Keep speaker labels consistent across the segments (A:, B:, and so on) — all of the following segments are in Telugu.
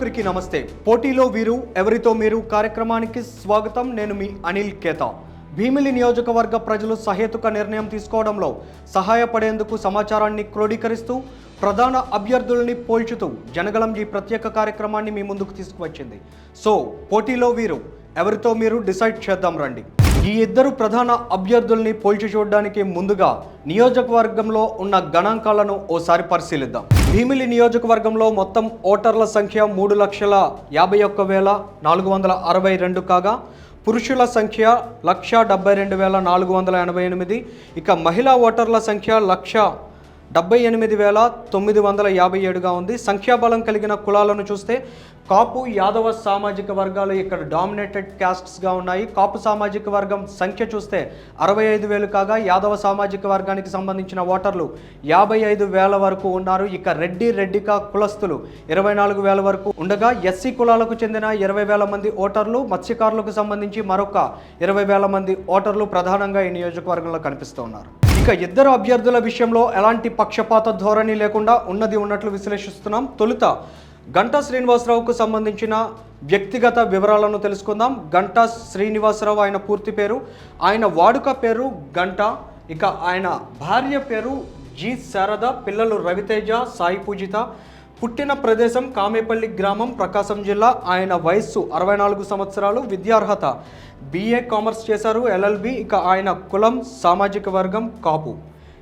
A: ఒక్కరికి నమస్తే. పోటీలో వీరు ఎవరితో మీరు కార్యక్రమానికి స్వాగతం? నేను మీ అనిల్ కేతా. భీమిలి నియోజకవర్గ ప్రజలు సహేతుక నిర్ణయం తీసుకోవడంలో సహాయపడేందుకు సమాచారాన్ని క్రోడీకరిస్తూ ప్రధాన అభ్యర్థుల్ని పోల్చుతూ జనగలం ఈ ప్రత్యేక కార్యక్రమాన్ని మీ ముందుకు తీసుకువచ్చింది. సో పోటీలో వీరు ఎవరితో మీరు డిసైడ్ చేద్దాం రండి. ఈ ఇద్దరు ప్రధాన అభ్యర్థుల్ని పోల్చి చూడడానికి ముందుగా నియోజకవర్గంలో ఉన్న గణాంకాలను ఓసారి పరిశీలిద్దాం. భీమిలి నియోజకవర్గంలో మొత్తం ఓటర్ల సంఖ్య మూడు లక్షల యాభై ఒక్క వేల నాలుగు వందల అరవై రెండు కాగా పురుషుల సంఖ్య లక్ష డెబ్బై రెండు వేల నాలుగు వందల ఎనభై ఎనిమిది ఇక మహిళా ఓటర్ల సంఖ్య లక్ష డెబ్బై ఎనిమిది వేల తొమ్మిది వందల యాభై ఏడుగా ఉంది. సంఖ్యాబలం కలిగిన కులాలను చూస్తే కాపు యాదవ సామాజిక వర్గాలు ఇక్కడ డామినేటెడ్ క్యాస్ట్స్గా ఉన్నాయి. కాపు సామాజిక వర్గం సంఖ్య చూస్తే అరవై ఐదు వేలు కాగా యాదవ సామాజిక వర్గానికి సంబంధించిన ఓటర్లు యాభై ఐదు వేల వరకు ఉన్నారు. ఇక రెడ్డి రెడ్డిక కులస్తులు ఇరవై నాలుగు వేల వరకు ఉండగా ఎస్సీ కులాలకు చెందిన ఇరవై వేల మంది ఓటర్లు మత్స్యకారులకు సంబంధించి మరొక ఇరవై వేల మంది ఓటర్లు ప్రధానంగా ఈ నియోజకవర్గంలో కనిపిస్తూ ఉన్నారు. ఇక ఇద్దరు అభ్యర్థుల విషయంలో ఎలాంటి పక్షపాత ధోరణి లేకుండా ఉన్నది ఉన్నట్లు విశ్లేషిస్తున్నాం. తొలుత గంటా శ్రీనివాసరావుకు సంబంధించిన వ్యక్తిగత వివరాలను తెలుసుకుందాం. గంటా శ్రీనివాసరావు ఆయన పూర్తి పేరు ఆయన వాడుక పేరు గంట ఇక ఆయన భార్య పేరు జి శారద పిల్లలు రవితేజ సాయి పూజిత. పుట్టిన ప్రదేశం కామేపల్లి గ్రామం ప్రకాశం జిల్లా. ఆయన వయస్సు అరవై నాలుగు సంవత్సరాలు విద్యార్హత బీఏ కామర్స్ చేశారు ఎల్ఎల్బి ఇక ఆయన కులం సామాజిక వర్గం కాపు.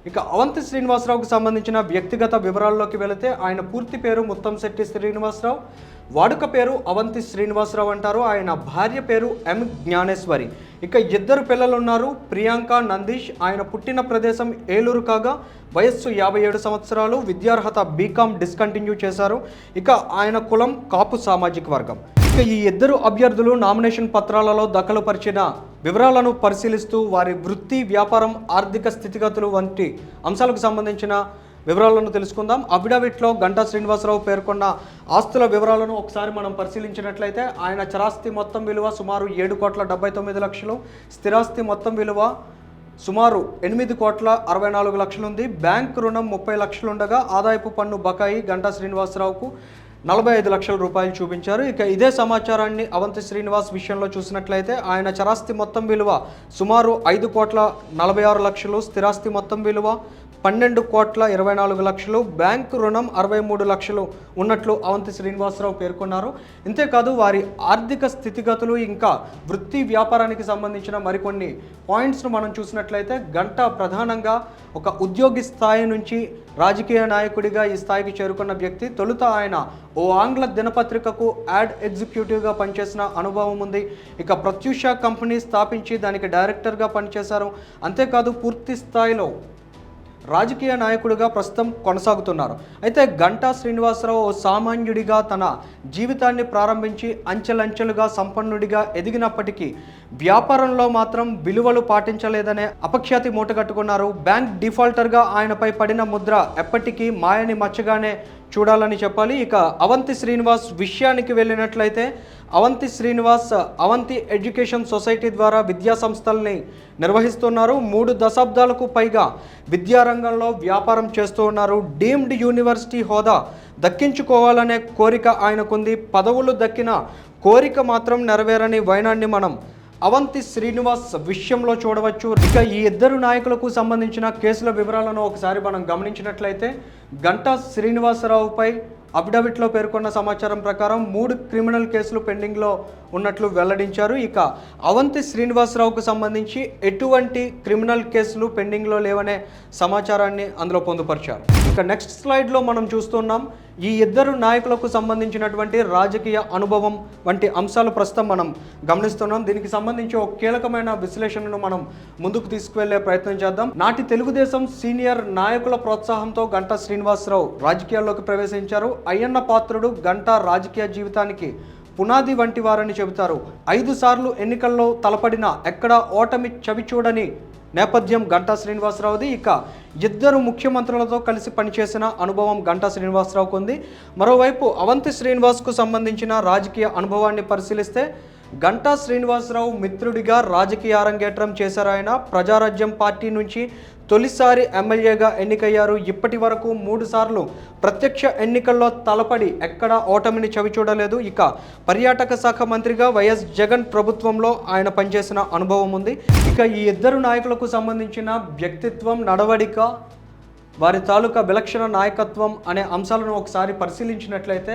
A: ఇక అవంతి శ్రీనివాసరావుకు సంబంధించిన వ్యక్తిగత వివరాల్లోకి వెళితే ఆయన పూర్తి పేరు ముత్తంశెట్టి శ్రీనివాసరావు. వాడుక పేరు అవంతి శ్రీనివాసరావు అంటారు. ఆయన భార్య పేరు ఎం జ్ఞానేశ్వరి. ఇక ఇద్దరు పిల్లలు ఉన్నారు ప్రియాంక నందీష్. ఆయన పుట్టిన ప్రదేశం ఏలూరు కాగా వయస్సు యాభై ఏడు సంవత్సరాలు. విద్యార్హత బీకామ్ డిస్కంటిన్యూ చేశారు. ఇక ఆయన కులం కాపు సామాజిక వర్గం. ఇక ఈ ఇద్దరు అభ్యర్థులు నామినేషన్ పత్రాలలో దఖలుపరిచిన వివరాలను పరిశీలిస్తూ వారి వృత్తి వ్యాపారం ఆర్థిక స్థితిగతులు వంటి అంశాలకు సంబంధించిన వివరాలను తెలుసుకుందాం. అఫిడవిట్లో గంటా శ్రీనివాసరావు పేర్కొన్న ఆస్తుల వివరాలను ఒకసారి మనం పరిశీలించినట్లయితే ఆయన చరాస్తి మొత్తం విలువ సుమారు ఏడు కోట్ల డెబ్బై తొమ్మిది లక్షలు. స్థిరాస్తి మొత్తం విలువ సుమారు ఎనిమిది కోట్ల అరవై నాలుగు లక్షలుంది. బ్యాంక్ రుణం ముప్పై లక్షలు ఉండగా ఆదాయపు పన్ను బకాయి గంటా శ్రీనివాసరావుకు నలభై ఐదు లక్షల రూపాయలు చూపించారు. ఇక ఇదే సమాచారాన్ని అవంతి శ్రీనివాస్ విషయంలో చూసినట్లయితే ఆయన చరాస్తి మొత్తం విలువ సుమారు ఐదు కోట్ల నలభై ఆరు లక్షలు స్థిరాస్తి మొత్తం విలువ పన్నెండు కోట్ల ఇరవై నాలుగు లక్షలు బ్యాంకు రుణం అరవై మూడు లక్షలు ఉన్నట్లు అవంతి శ్రీనివాసరావు పేర్కొన్నారు. ఇంతేకాదు వారి ఆర్థిక స్థితిగతులు ఇంకా వృత్తి వ్యాపారానికి సంబంధించిన మరికొన్ని పాయింట్స్ను మనం చూసినట్లయితే గంట ప్రధానంగా ఒక ఉద్యోగి స్థాయి నుంచి రాజకీయ నాయకుడిగా ఈ స్థాయికి చేరుకున్న వ్యక్తి తొలుత ఆయన ఓ ఆంగ్ల దినపత్రికకు యాడ్ ఎగ్జిక్యూటివ్గా పనిచేసిన అనుభవం ఉంది. ఇక ప్రత్యూష కంపెనీ స్థాపించి దానికి డైరెక్టర్గా పనిచేశారు. అంతేకాదు పూర్తి స్థాయిలో రాజకీయ నాయకుడిగా ప్రస్తుతం కొనసాగుతున్నారు. అయితే గంటా శ్రీనివాసరావు ఓ సామాన్యుడిగా తన జీవితాన్ని ప్రారంభించి అంచెలంచెలుగా సంపన్నుడిగా ఎదిగినప్పటికీ వ్యాపారంలో మాత్రం విలువలు పాటించలేదనే అపఖ్యాతి మూటగట్టుకున్నారు. బ్యాంక్ డిఫాల్టర్గా ఆయనపై పడిన ముద్ర ఎప్పటికీ మాయని మచ్చగానే చూడాలని చెప్పాలి. ఇక అవంతి శ్రీనివాస్ విషయానికి వెళ్ళినట్లయితే అవంతి శ్రీనివాస్ అవంతి ఎడ్యుకేషన్ సొసైటీ ద్వారా విద్యా సంస్థల్ని నిర్వహిస్తున్నారు. మూడు దశాబ్దాలకు పైగా విద్యారంగంలో వ్యాపారం చేస్తూ ఉన్నారు. డీమ్డ్ యూనివర్సిటీ హోదా దక్కించుకోవాలనే కోరిక ఆయనకుంది. పదవులు దక్కిన కోరిక మాత్రం నెరవేరని వైనాన్ని మనం అవంతి శ్రీనివాస్ విషయంలో చూడవచ్చు. ఇక ఈ ఇద్దరు నాయకులకు సంబంధించిన కేసుల వివరాలను ఒకసారి మనం గమనించినట్లయితే గంటా శ్రీనివాసరావుపై అఫిడవిట్లో పేర్కొన్న సమాచారం ప్రకారం మూడు క్రిమినల్ కేసులు పెండింగ్లో ఉన్నట్లు వెల్లడించారు. ఇక అవంతి శ్రీనివాసరావుకు సంబంధించి ఎటువంటి క్రిమినల్ కేసులు పెండింగ్లో లేవనే సమాచారాన్ని అందులో పొందుపరిచారు. ఇక నెక్స్ట్ స్లైడ్లో మనం చూస్తున్నాం. ఈ ఇద్దరు నాయకులకు సంబంధించినటువంటి రాజకీయ అనుభవం వంటి అంశాలు ప్రస్తుతం మనం గమనిస్తున్నాం. దీనికి సంబంధించి ఒక కీలకమైన విశ్లేషణను మనం ముందుకు తీసుకువెళ్ళే ప్రయత్నం చేద్దాం. నాటి తెలుగుదేశం సీనియర్ నాయకుల ప్రోత్సాహంతో గంటా శ్రీనివాసరావు రాజకీయాల్లోకి ప్రవేశించారు. అయ్యన్న పాత్రుడు గంటా రాజకీయ జీవితానికి పునాది వంటి వారని చెబుతారు. ఐదు సార్లు ఎన్నికల్లో తలపడిన ఎక్కడా ఓటమి చవి చూడని నేపథ్యం గంటా శ్రీనివాసరావుది. ఇక ఇద్దరు ముఖ్యమంత్రులతో కలిసి పనిచేసిన అనుభవం గంటా శ్రీనివాసరావుకు ఉంది మరోవైపు అవంతి శ్రీనివాస్కు సంబంధించిన రాజకీయ అనుభవాన్ని పరిశీలిస్తే గంటా శ్రీనివాసరావు మిత్రుడిగా రాజకీయ అరంగేట్రం చేశారు ఆయన. ప్రజారాజ్యం పార్టీ నుంచి తొలిసారి ఎమ్మెల్యేగా ఎన్నికయ్యారు. ఇప్పటి వరకు మూడుసార్లు ప్రత్యక్ష ఎన్నికల్లో తలపడి ఎక్కడా ఓటమిని చవిచూడలేదు ఇక పర్యాటక శాఖ మంత్రిగా వైఎస్ జగన్ ప్రభుత్వంలో ఆయన పనిచేసిన అనుభవం ఉంది. ఇక ఈ ఇద్దరు నాయకులకు సంబంధించిన వ్యక్తిత్వం నడవడిక వారి తాలూకా విలక్షణ నాయకత్వం అనే అంశాలను ఒకసారి పరిశీలించినట్లయితే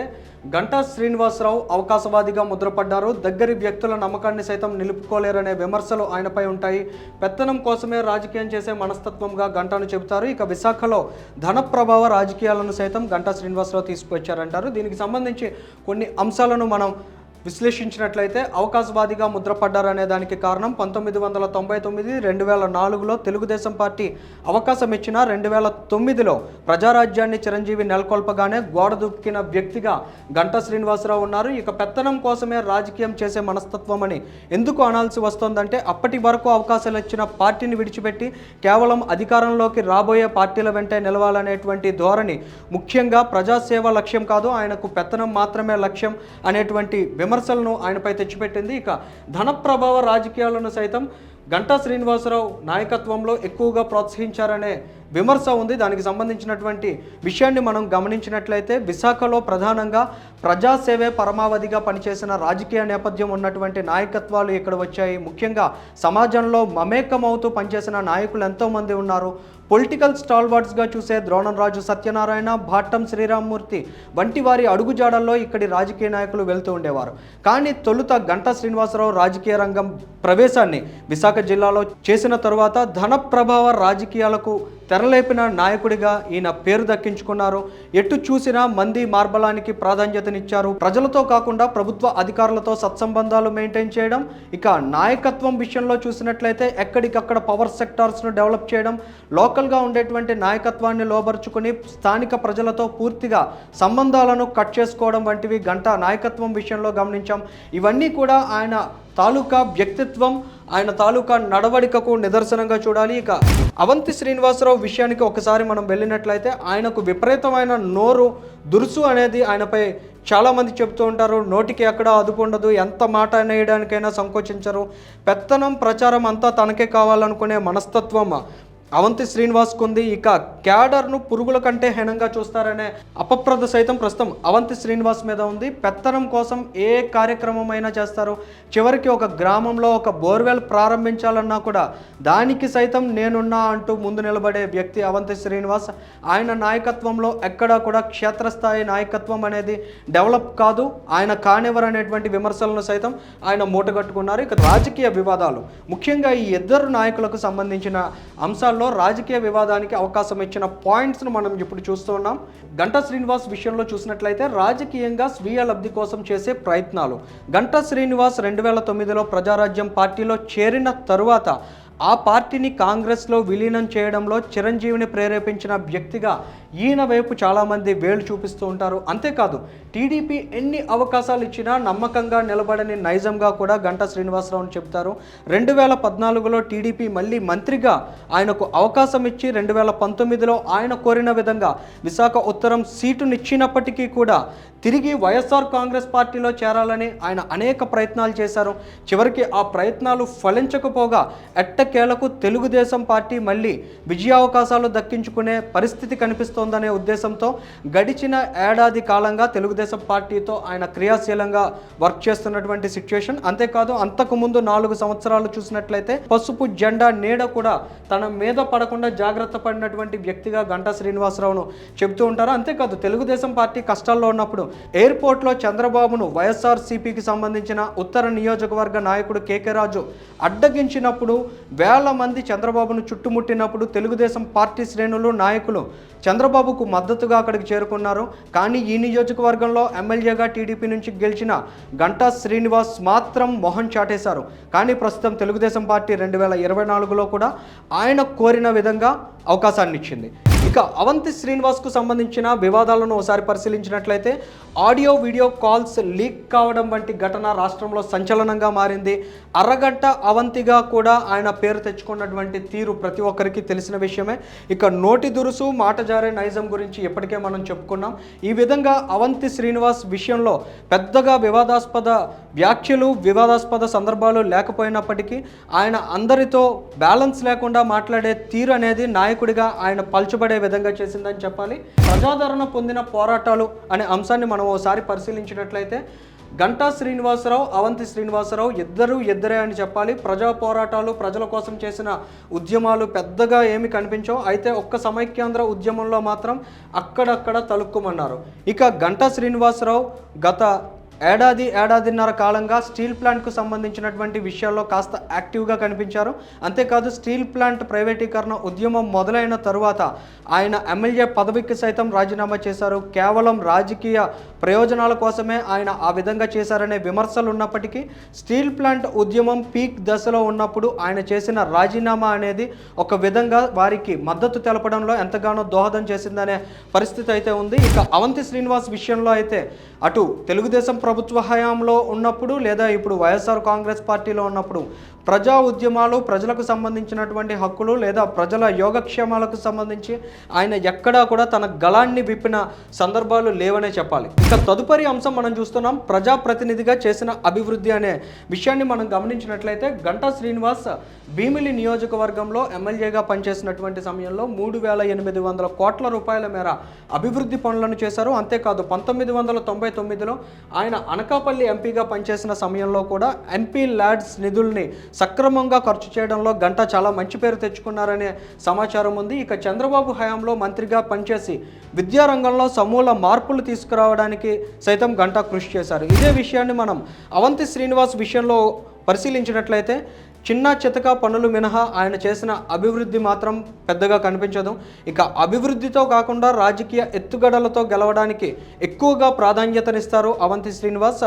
A: గంటా శ్రీనివాసరావు అవకాశవాదిగా ముద్రపడ్డారు. దగ్గరి వ్యక్తుల నమ్మకాన్ని సైతం నిలుపుకోలేరనే విమర్శలు ఆయనపై ఉంటాయి. పెత్తనం కోసమే రాజకీయం చేసే మనస్తత్వంగా గంటాను చెబుతారు. ఇక విశాఖలో ధన ప్రభావ రాజకీయాలను సైతం గంటా శ్రీనివాసరావు తీసుకొచ్చారంటారు దీనికి సంబంధించి కొన్ని అంశాలను మనం విశ్లేషించినట్లయితే అవకాశవాదిగా ముద్రపడ్డారనే దానికి కారణం పంతొమ్మిది వందల తొంభై తొమ్మిది రెండు వేల నాలుగులో తెలుగుదేశం పార్టీ అవకాశం ఇచ్చిన రెండు వేల తొమ్మిదిలో ప్రజారాజ్యాన్ని చిరంజీవి నెలకొల్పగానే గోడ దుక్కిన వ్యక్తిగా గంటా శ్రీనివాసరావు ఉన్నారు. ఇక పెత్తనం కోసమే రాజకీయం చేసే మనస్తత్వం అని ఎందుకు అనాల్సి వస్తోందంటే అప్పటి వరకు అవకాశాలు ఇచ్చిన పార్టీని విడిచిపెట్టి కేవలం అధికారంలోకి రాబోయే పార్టీల వెంటే నిలవాలనేటువంటి ధోరణి ముఖ్యంగా ప్రజాసేవ లక్ష్యం కాదు ఆయనకు పెత్తనం మాత్రమే లక్ష్యం అనేటువంటి విమర్శలను ఆయనపై తెచ్చిపెట్టింది. ఇక ధన ప్రభావ రాజకీయాలను సైతం గంటా శ్రీనివాసరావు నాయకత్వంలో ఎక్కువగా ప్రోత్సహించారనే విమర్శ ఉంది. దానికి సంబంధించినటువంటి విషయాన్ని మనం గమనించినట్లయితే విశాఖలో ప్రధానంగా ప్రజాసేవే పరమావధిగా పనిచేసిన రాజకీయ నేపథ్యం ఉన్నటువంటి నాయకత్వాలు ఇక్కడ వచ్చాయి. ముఖ్యంగా సమాజంలో మమేకమవుతూ పనిచేసిన నాయకులు ఎంతోమంది ఉన్నారు. పొలిటికల్ స్టాల్వర్డ్స్గా చూసే ద్రోణంరాజు సత్యనారాయణ భాట్టం శ్రీరామ్మూర్తి వంటి వారి అడుగుజాడల్లో ఇక్కడి రాజకీయ నాయకులు వెళ్తూ ఉండేవారు. కానీ తొలుత గంటా శ్రీనివాసరావు రాజకీయ రంగం ప్రవేశాన్ని విశాఖ జిల్లాలో చేసిన తరువాత ధన ప్రభావ రాజకీయాలకు తెరలేపిన నాయకుడిగా ఈయన పేరు దక్కించుకున్నారు. ఎటు చూసినా మంది మార్బలానికి ప్రాధాన్యతనిచ్చారు. ప్రజలతో కాకుండా ప్రభుత్వ అధికారులతో సత్సంబంధాలు మెయింటైన్ చేయడం ఇక నాయకత్వం విషయంలో చూసినట్లయితే ఎక్కడికక్కడ పవర్ సెక్టార్స్ను డెవలప్ చేయడం లోకల్గా ఉండేటువంటి నాయకత్వాన్ని లోబరుచుకుని స్థానిక ప్రజలతో పూర్తిగా సంబంధాలను కట్ చేసుకోవడం వంటివి గంట నాయకత్వం విషయంలో గమనించాం. ఇవన్నీ కూడా ఆయన తాలూకా వ్యక్తిత్వం ఆయన తాలూకా నడవడికకు నిదర్శనంగా చూడాలి. ఇక అవంతి శ్రీనివాసరావు విషయానికి ఒకసారి మనం వెళ్ళినట్లయితే ఆయనకు విపరీతమైన నోరు దురుసు అనేది ఆయనపై చాలామంది చెప్తూ ఉంటారు. నోటికి ఎక్కడ అదుపు ఉండదు. ఎంత మాట అనేయడానికైనా సంకోచించరు. పెత్తనం ప్రచారం అంతా తనకే కావాలనుకునే మనస్తత్వం అవంతి శ్రీనివాస్ కుంది ఇక క్యాడర్ను పురుగుల కంటే హీనంగా చూస్తారనే అపప్రద సైతం ప్రస్తుతం అవంతి శ్రీనివాస్ మీద ఉంది. పెత్తనం కోసం ఏ కార్యక్రమం అయినా చేస్తారు. చివరికి ఒక గ్రామంలో ఒక బోర్వెల్ ప్రారంభించాలన్నా కూడా దానికి సైతం నేనున్నా అంటూ ముందు నిలబడే వ్యక్తి అవంతి శ్రీనివాస్. ఆయన నాయకత్వంలో ఎక్కడా కూడా క్షేత్రస్థాయి నాయకత్వం అనేది డెవలప్ కాదు. ఆయన కానివ్వరు అనేటువంటి విమర్శలను సైతం ఆయన మూటగట్టుకున్నారు. ఇక రాజకీయ వివాదాలు. ముఖ్యంగా ఈ ఇద్దరు నాయకులకు సంబంధించిన అంశాల్లో రాజకీయ వివాదానికి అవకాశం ఇచ్చిన పాయింట్స్ను మనం ఇప్పుడు చూస్తున్నాం గంటా శ్రీనివాస్ విషయంలో చూసినట్లయితే రాజకీయంగా స్వీయ లబ్ధి కోసం చేసే ప్రయత్నాలు. గంటా శ్రీనివాస్ రెండు వేల తొమ్మిదిలో ప్రజారాజ్యం పార్టీలో చేరిన తరువాత ఆ పార్టీని కాంగ్రెస్లో విలీనం చేయడంలో చిరంజీవిని ప్రేరేపించిన వ్యక్తిగా ఈయన వైపు చాలామంది వేలు చూపిస్తూ ఉంటారు. అంతేకాదు టీడీపీ ఎన్ని అవకాశాలు ఇచ్చినా నమ్మకంగా నిలబడని నైజంగా కూడా గంటా శ్రీనివాసరావుని చెప్తారు. రెండు వేల పద్నాలుగులో టీడీపీ మళ్ళీ మంత్రిగా ఆయనకు అవకాశం ఇచ్చి రెండు వేల పంతొమ్మిదిలో ఆయన కోరిన విధంగా విశాఖ ఉత్తరం సీటునిచ్చినప్పటికీ కూడా తిరిగి వైఎస్ఆర్ కాంగ్రెస్ పార్టీలో చేరాలని ఆయన అనేక ప్రయత్నాలు చేశారు. చివరికి ఆ ప్రయత్నాలు ఫలించకపోగా కేలకు తెలుగుదేశం పార్టీ మళ్ళీ విజయావకాశాలు దక్కించుకునే పరిస్థితి కనిపిస్తోందనే ఉద్దేశంతో గడిచిన ఏడాది కాలంగా తెలుగుదేశం పార్టీతో ఆయన క్రియాశీలంగా వర్క్ చేస్తున్నటువంటి సిచ్యుయేషన్ అంతేకాదు అంతకుముందు నాలుగు సంవత్సరాలు చూసినట్లయితే పసుపు జెండా నీడ కూడా తన మీద పడకుండా జాగ్రత్త పడినటువంటి వ్యక్తిగా గంటా శ్రీనివాసరావును చెబుతూ ఉంటారు. అంతేకాదు తెలుగుదేశం పార్టీ కష్టాల్లో ఉన్నప్పుడు ఎయిర్పోర్ట్లో చంద్రబాబును వైఎస్ఆర్సీపీకి సంబంధించిన ఉత్తర నియోజకవర్గ నాయకుడు కేకే రాజు అడ్డగించినప్పుడు వేల మంది చంద్రబాబును చుట్టుముట్టినప్పుడు తెలుగుదేశం పార్టీ శ్రేణులు నాయకులు చంద్రబాబుకు మద్దతుగా అక్కడికి చేరుకున్నారు. కానీ ఈ నియోజకవర్గంలో ఎమ్మెల్యేగా టీడీపీ నుంచి గెలిచిన గంటా శ్రీనివాస్ మాత్రం మొహం చాటేశారు. కానీ ప్రస్తుతం తెలుగుదేశం పార్టీ రెండు వేల ఇరవై నాలుగులో కూడా ఆయన కోరిన విధంగా అవకాశాన్ని ఇచ్చింది. ఇక అవంతి శ్రీనివాస్కు సంబంధించిన వివాదాలను ఒకసారి పరిశీలించినట్లయితే ఆడియో వీడియో కాల్స్ లీక్ కావడం వంటి ఘటన రాష్ట్రంలో సంచలనంగా మారింది. అరగంట అవంతిగా కూడా ఆయన పేరు తెచ్చుకున్నటువంటి తీరు ప్రతి ఒక్కరికి తెలిసిన విషయమే. ఇక నోటి దురుసు మాట జారే నైజం గురించి ఇప్పటికే మనం చెప్పుకున్నాం. ఈ విధంగా అవంతి శ్రీనివాస్ విషయంలో పెద్దగా వివాదాస్పద వ్యాఖ్యలు వివాదాస్పద సందర్భాలు లేకపోయినప్పటికీ ఆయన అందరితో బ్యాలెన్స్ లేకుండా మాట్లాడే తీరు అనేది నాయకుడిగా ఆయన పల్చబడే విధంగా చేసిందని చెప్పాలి. ప్రజాదరణ పొందిన పోరాటాలు అనే అంశాన్ని మనం ఓసారి పరిశీలించినట్లయితే గంటా శ్రీనివాసరావు అవంతి శ్రీనివాసరావు ఇద్దరు ఇద్దరే అని చెప్పాలి. ప్రజా పోరాటాలు ప్రజల కోసం చేసిన ఉద్యమాలు పెద్దగా ఏమి కనిపించవు. అయితే ఒక్క సమైక్యాంధ్ర ఉద్యమంలో మాత్రం అక్కడక్కడ తలుక్కుమన్నారు. ఇక గంటా శ్రీనివాసరావు గత ఏడాది ఏడాదిన్నర కాలంగా స్టీల్ ప్లాంట్కు సంబంధించినటువంటి విషయాల్లో కాస్త యాక్టివ్గా కనిపించారు. అంతేకాదు స్టీల్ ప్లాంట్ ప్రైవేటీకరణ ఉద్యమం మొదలైన తరువాత ఆయన ఎమ్మెల్యే పదవికి సైతం రాజీనామా చేశారు. కేవలం రాజకీయ ప్రయోజనాల కోసమే ఆయన ఆ విధంగా చేశారనే విమర్శలు ఉన్నప్పటికీ స్టీల్ ప్లాంట్ ఉద్యమం పీక్ దశలో ఉన్నప్పుడు ఆయన చేసిన రాజీనామా అనేది ఒక విధంగా వారికి మద్దతు తెలపడంలో ఎంతగానో దోహదం చేసిందనే పరిస్థితి అయితే ఉంది. ఇక అవంతి శ్రీనివాస్ విషయంలో అయితే అటు తెలుగుదేశం ప్రభుత్వ హయాంలో ఉన్నప్పుడు లేదా ఇప్పుడు వైఎస్ఆర్ కాంగ్రెస్ పార్టీలో ఉన్నప్పుడు ప్రజా ఉద్యమాలు ప్రజలకు సంబంధించినటువంటి హక్కులు లేదా ప్రజల యోగక్షేమాలకు సంబంధించి ఆయన ఎక్కడా కూడా తన గళాన్ని విప్పిన సందర్భాలు లేవనే చెప్పాలి. ఇక తదుపరి అంశం మనం చూస్తున్నాం ప్రజాప్రతినిధిగా చేసిన అభివృద్ధి అనే విషయాన్ని మనం గమనించినట్లయితే గంటా శ్రీనివాస్ భీమిలి నియోజకవర్గంలో ఎమ్మెల్యేగా పనిచేసినటువంటి సమయంలో మూడు వేల ఎనిమిది వందల కోట్ల రూపాయల మేర అభివృద్ధి పనులను చేశారు. అంతేకాదు పంతొమ్మిది వందల తొంభై తొమ్మిదిలో ఆయన అనకాపల్లి ఎంపీగా పనిచేసిన సమయంలో కూడా ఎంపీ ల్యాడ్స్ నిధుల్ని సక్రమంగా ఖర్చు చేయడంలో గంట చాలా మంచి పేరు తెచ్చుకున్నారనే సమాచారం ఉంది. ఇక చంద్రబాబు హయాంలో మంత్రిగా పనిచేసి విద్యారంగంలో సమూల మార్పులు తీసుకురావడానికి సైతం గంట కృషి చేశారు. ఇదే విషయాన్ని మనం అవంతి శ్రీనివాస్ విషయంలో పరిశీలించినట్లయితే చిన్న చితక పనులు మినహా ఆయన చేసిన అభివృద్ధి మాత్రం పెద్దగా కనిపించదు. ఇక అభివృద్ధితో కాకుండా రాజకీయ ఎత్తుగడలతో గెలవడానికి ఎక్కువగా ప్రాధాన్యతనిస్తారు అవంతి శ్రీనివాస్.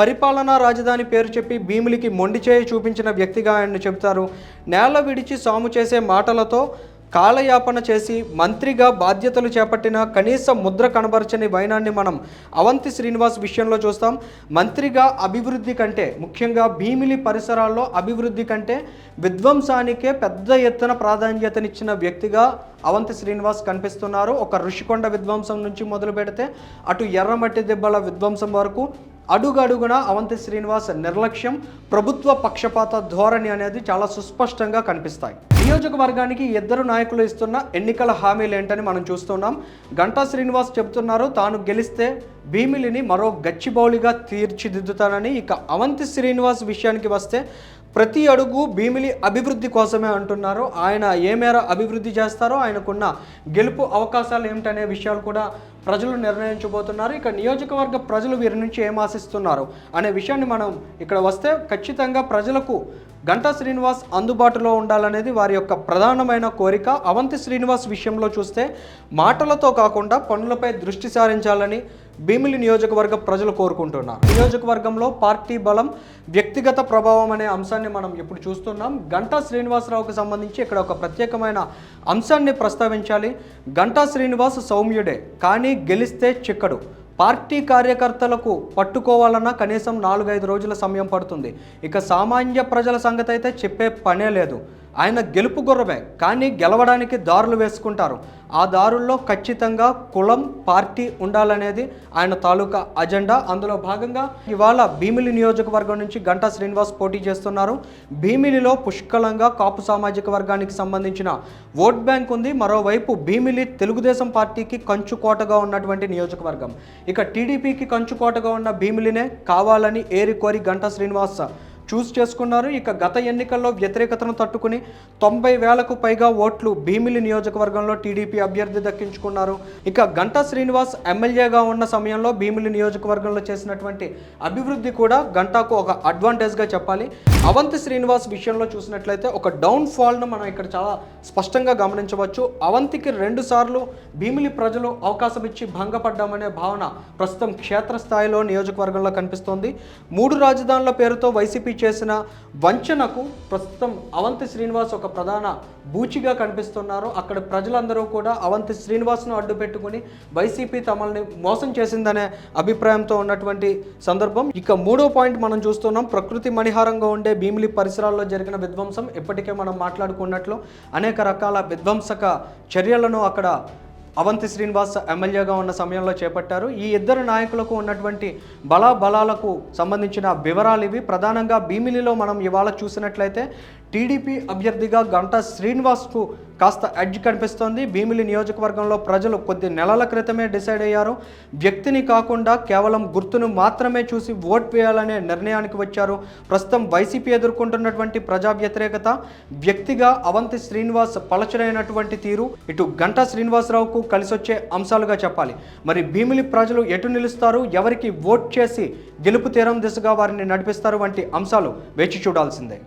A: పరిపాలనా రాజధాని పేరు చెప్పి భీములికి మొండిచేయి చూపించిన వ్యక్తిగా ఆయన చెబుతారు. నేల విడిచి సాము చేసే మాటలతో కాలయాపన చేసి మంత్రిగా బాధ్యతలు చేపట్టిన కనీసం ముద్ర కనబరచని వైనాన్ని మనం అవంతి శ్రీనివాస్ విషయంలో చూస్తాం. మంత్రిగా అభివృద్ధి కంటే ముఖ్యంగా భీమిలి పరిసరాల్లో అభివృద్ధి కంటే విధ్వంసానికే పెద్ద ఎత్తున ప్రాధాన్యతనిచ్చిన వ్యక్తిగా అవంతి శ్రీనివాస్ కనిపిస్తున్నారు. ఒక ఋషికొండ విధ్వంసం నుంచి మొదలు పెడితే అటు ఎర్రమట్టి దెబ్బల విధ్వంసం వరకు అడుగడుగున అవంతి శ్రీనివాస్ నిర్లక్ష్యం ప్రభుత్వ పక్షపాత ధోరణి అనేది చాలా సుస్పష్టంగా కనిపిస్తాయి. నియోజకవర్గానికి ఇద్దరు నాయకులు ఇస్తున్న ఎన్నికల హామీలు ఏంటని మనం చూస్తున్నాం. గంటా శ్రీనివాస్ చెబుతున్నారు తాను గెలిస్తే భీమిలిని మరో గచ్చిబౌలిగా తీర్చిదిద్దుతానని. ఇక అవంతి శ్రీనివాస్ విషయానికి వస్తే ప్రతి అడుగు భీమిలి అభివృద్ధి కోసమే అంటున్నారు. ఆయన ఏ మేర అభివృద్ధి చేస్తారో ఆయనకున్న గెలుపు అవకాశాలు ఏమిటనే విషయాలు కూడా ప్రజలు నిర్ణయించబోతున్నారు. ఇక నియోజకవర్గ ప్రజలు వీరి నుంచి ఏం ఆశిస్తున్నారు అనే విషయాన్ని మనం ఇక్కడ వస్తే ఖచ్చితంగా ప్రజలకు గంటా శ్రీనివాస్ అందుబాటులో ఉండాలనేది వారి యొక్క ప్రధానమైన కోరిక. అవంతి శ్రీనివాస్ విషయంలో చూస్తే మాటలతో కాకుండా పనులపై దృష్టి సారించాలని భీమిలి నియోజకవర్గ ప్రజలు కోరుకుంటున్నారు. నియోజకవర్గంలో పార్టీ బలం వ్యక్తిగత ప్రభావం అనే అంశాన్ని మనం ఇప్పుడు చూస్తున్నాం. గంటా శ్రీనివాసరావుకు సంబంధించి ఇక్కడ ఒక ప్రత్యేకమైన అంశాన్ని ప్రస్తావించాలి. గంటా శ్రీనివాస్ సౌమ్యుడే కానీ గెలిస్తే చిక్కడు. పార్టీ కార్యకర్తలకు పట్టుకోవాలన్నా కనీసం నాలుగైదు రోజుల సమయం పడుతుంది. ఇక సామాన్య ప్రజల సంగతి అయితే చెప్పే పనే లేదు. ఆయన గెలుపు గుర్రమే కానీ గెలవడానికి దారులు వేసుకుంటారు. ఆ దారుల్లో ఖచ్చితంగా కులం పార్టీ ఉండాలనేది ఆయన తాలూకా అజెండా. అందులో భాగంగా ఇవాళ భీమిలి నియోజకవర్గం నుంచి గంటా శ్రీనివాస్ పోటీ చేస్తున్నారు. భీమిలిలో పుష్కలంగా కాపు సామాజిక వర్గానికి సంబంధించిన ఓట్ బ్యాంక్ ఉంది. మరోవైపు భీమిలి తెలుగుదేశం పార్టీకి కంచుకోటగా ఉన్నటువంటి నియోజకవర్గం. ఇక టీడీపీకి కంచుకోటగా ఉన్న భీమిలినే కావాలని ఏరి కోరి గంటా శ్రీనివాస్ చూస్ చేసుకున్నారు. ఇక గత ఎన్నికల్లో వ్యతిరేకతను తట్టుకుని తొంభై వేలకు పైగా ఓట్లు భీమిలి నియోజకవర్గంలో టీడీపీ అభ్యర్థి దక్కించుకున్నారు. ఇక గంటా శ్రీనివాస్ ఎమ్మెల్యేగా ఉన్న సమయంలో భీమిలి నియోజకవర్గంలో చేసినటువంటి అభివృద్ధి కూడా గంటాకు ఒక అడ్వాంటేజ్గా చెప్పాలి. అవంతి శ్రీనివాస్ విషయంలో చూసినట్లయితే ఒక డౌన్ ఫాల్ను మనం ఇక్కడ చాలా స్పష్టంగా గమనించవచ్చు. అవంతికి రెండు సార్లు భీమిలి ప్రజలు అవకాశం ఇచ్చి భంగపడ్డామనే భావన ప్రస్తుతం క్షేత్రస్థాయిలో నియోజకవర్గంలో కనిపిస్తోంది. మూడు రాజధానుల పేరుతో వైసీపీ చేసిన వంచనకు ప్రస్తుతం అవంతి శ్రీనివాస్ ఒక ప్రధాన బూచిగా కనిపిస్తున్నారు. అక్కడ ప్రజలందరూ కూడా అవంతి శ్రీనివాస్ను అడ్డు పెట్టుకుని వైసీపీ తమల్ని మోసం చేసిందనే అభిప్రాయంతో ఉన్నటువంటి సందర్భం. ఇక మూడో పాయింట్ మనం చూస్తున్నాం. ప్రకృతి మణిహారంగా ఉండే భీమిలి పరిసరాల్లో జరిగిన విధ్వంసం ఇప్పటికే మనం మాట్లాడుకున్నట్లు అనేక రకాల విధ్వంసక చర్యలను అక్కడ అవంతి శ్రీనివాస్ ఎమ్మెల్యేగా ఉన్న సమయంలో చేపట్టారు. ఈ ఇద్దరు నాయకులకు ఉన్నటువంటి బలాబలాలకు సంబంధించిన వివరాలు ఇవి. ప్రధానంగా భీమిలిలో మనం ఇవాళ చూసినట్లయితే టీడీపీ అభ్యర్థిగా గంటా శ్రీనివాస్కు కాస్త ఎడ్జ్ కనిపిస్తోంది. భీమిలి నియోజకవర్గంలో ప్రజలు కొద్ది నెలల క్రితమే డిసైడ్ అయ్యారు. వ్యక్తిని కాకుండా కేవలం గుర్తును మాత్రమే చూసి ఓట్ వేయాలనే నిర్ణయానికి వచ్చారు. ప్రస్తుతం వైసీపీ ఎదుర్కొంటున్నటువంటి ప్రజా వ్యతిరేకత వ్యక్తిగా అవంతి శ్రీనివాస్ పలచరైనటువంటి తీరు. ఇటు గంటా శ్రీనివాసరావుకు కలిసొచ్చే అంశాలుగా చెప్పాలి. మరి భీమిలి ప్రజలు ఎటు నిలుస్తారు? ఎవరికి ఓట్ చేసి గెలుపు తీరం దిశగా వారిని నడిపిస్తారు? వంటి అంశాలు వేచి చూడాల్సిందే.